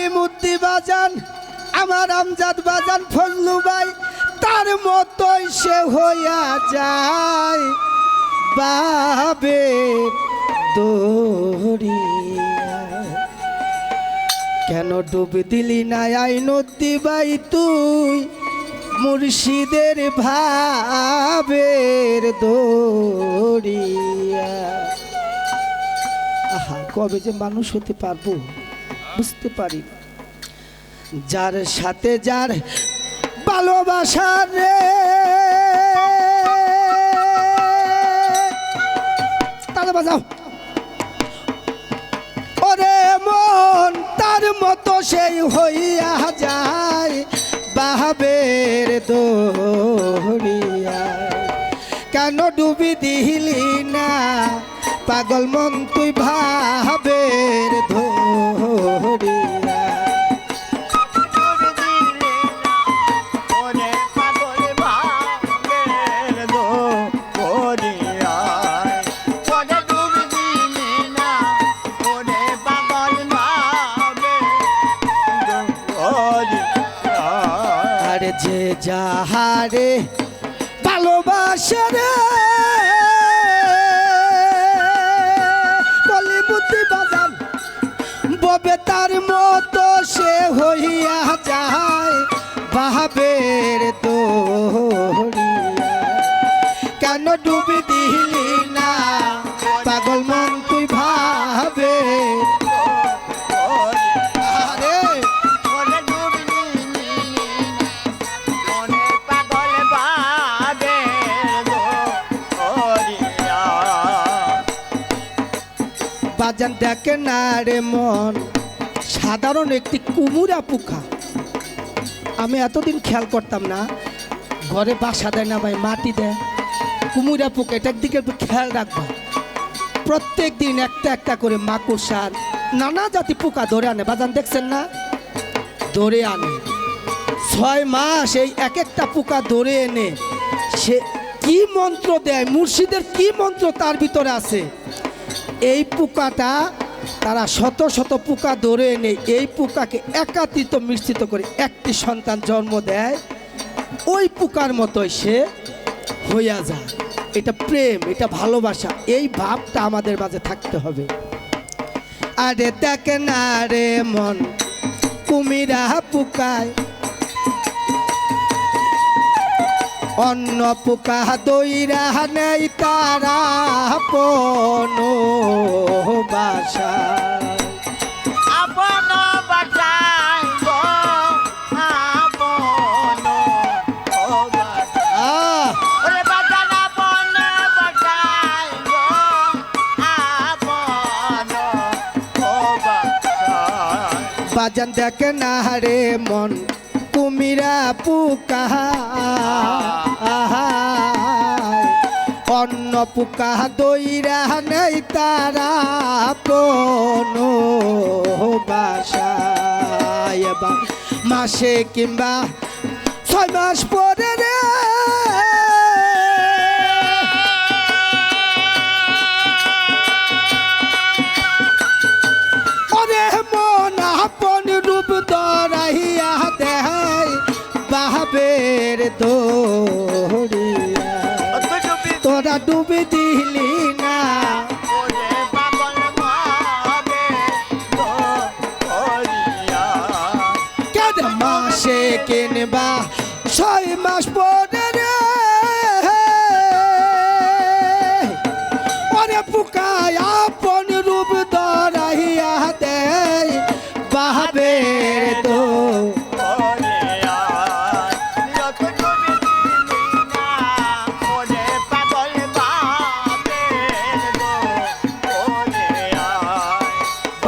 কলিমুদ্দি বাজান, আমার আমজাদ বাজান ফজলু ভাই, তার মতোই সে হইয়া যায় বাবে দরিয়া কেন ডুব দিলি না আই নদী বাই তুই, মুর্শিদের ভাবের দরিয়া আহা, কবে যে মানুষ হতে পারব? বুঝতে পারি। যার সাথে যার ভালোবাসা রে। তাহলে বাজাও। ওরে মন তার মতো সেই হইয়া যায়, বাহাবের দরিয়া কেন ডুবি দিলি না? পাগল মন তুই ভাবের ধরিয়া যে যাহারে ভালোবাসে রে। কলিমুতি বাজান ববে তার মতো সে হইয়া যায়, বাহাবের দরিয়া কেন ডুবি দিলি না পাগল মন বাজান দেখে না রে মন। সাধারণ একটি কুমুরা পোকা। আমি এতদিন খেয়াল করতাম না। ঘরে বাসা দেয় না ভাই মাটি দেয়। কুমুরা পোকা, এটার দিকে খেয়াল রাখবা। প্রত্যেক দিন একটা একটা করে মাকুসার নানা জাতি পোকা ধরে আনে। বাজান, দেখছেন না? ধরে আনে। ছয় মাস এই এক একটা পোকা ধরে এনে, সে কি মন্ত্র দেয়? মুর্শিদের কি মন্ত্র তার ভিতরে আছে? এই পোকাটা তারা শত শত পোকা ধরে এনে এই পোকাকে একাত্রিত মিশ্রিত করে একটি সন্তান জন্ম দেয়, ওই পোকার মতোই সে হইয়া যায়। এটা প্রেম, এটা ভালোবাসা, এই ভাবটা আমাদের মাঝে থাকতে হবে। আরে দেখে না রে মন, কুমিরা পোকায় অন্য পোকা দইরা নেই তারা পন বাসা। আপন বাটাই বাজান দেখে না রে মন। কুমিরা পোকা অন্য পুকাহ দইরা নেই তারা পনো বাসা এবার মাসে কিংবা ছয় মাস পরে রে রূপ দেহাই বাহাবের দরিয়া তোরা ডুবে দিলি না। মাসে কিনবা? ছয় মাস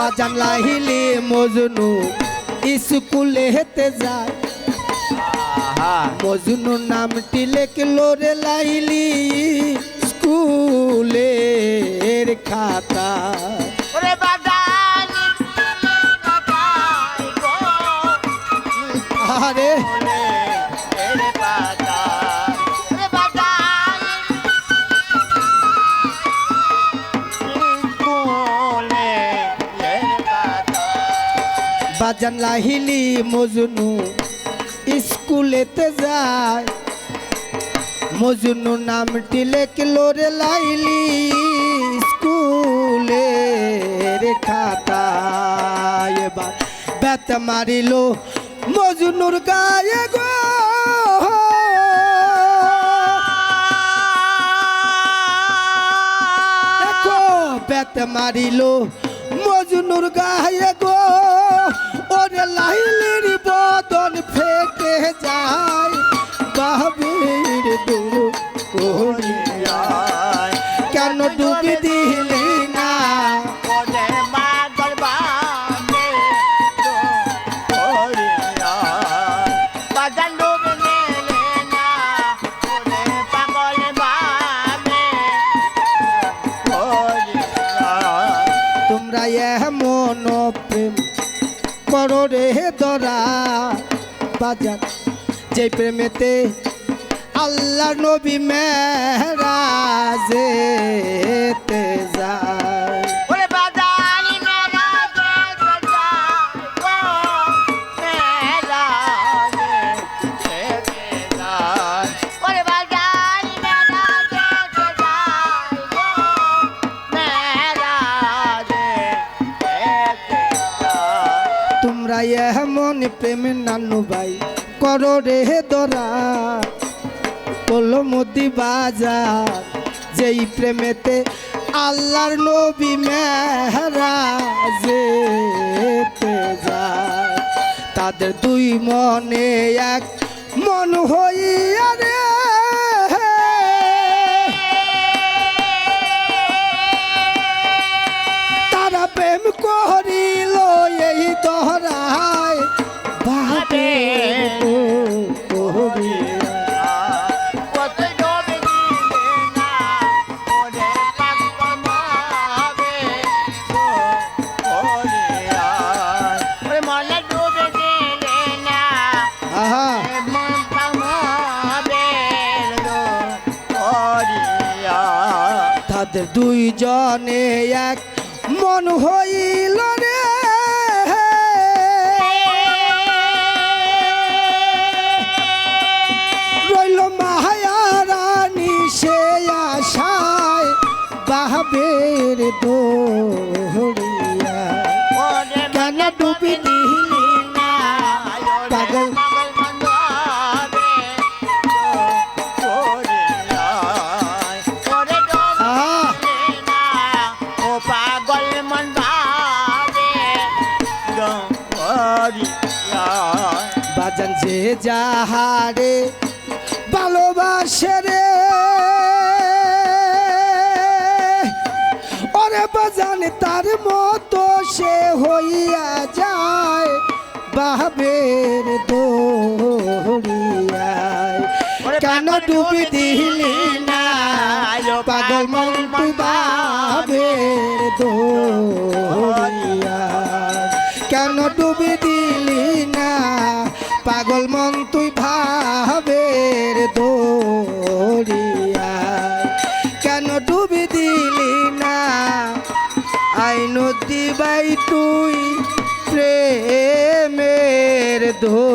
বাজান লাহিলে মজনু স্কুলে হেতে যায়। মজনু নামটি লেখলো রে লাইলি স্কুলের খাতা এরে লাহিলি মজনু স্কুলেতে যায়। মজনু নামটি লেখলো লাইলি স্কুলে খাতা বেত মারিল মজনুর গায়ে গো। বেত মারিল মজনুর গায়ে গো। রে দরা বাজার যে প্রেমেতে আল্লাহ নবী মেরাজেতে যায়। এমন প্রেমের নানু ভাই, করো রে দরা। বলো মোদি বাজার, যেই প্রেমেতে আল্লাহর নবী মেহরাজেতে যায়। তাদের দুই মনে এক মন হইয়া রে। তাদের দুইজনে এক। মন হইল বাজান যে যাহারে ভালোবাসে রে। ওরে বাজান তার মতো সে হইয়া যায় বাবের দৌড়িয়ায়। কেন ডুবি দিলি না পাগল মন তুই বাবের দৌড়িয়ায়। কেন ডুবি দিলি পাগল মন তুই ভাবের দরিয়া। কেন ডুবি দিলি না? আই নদী বাই তুই প্রেমের ধো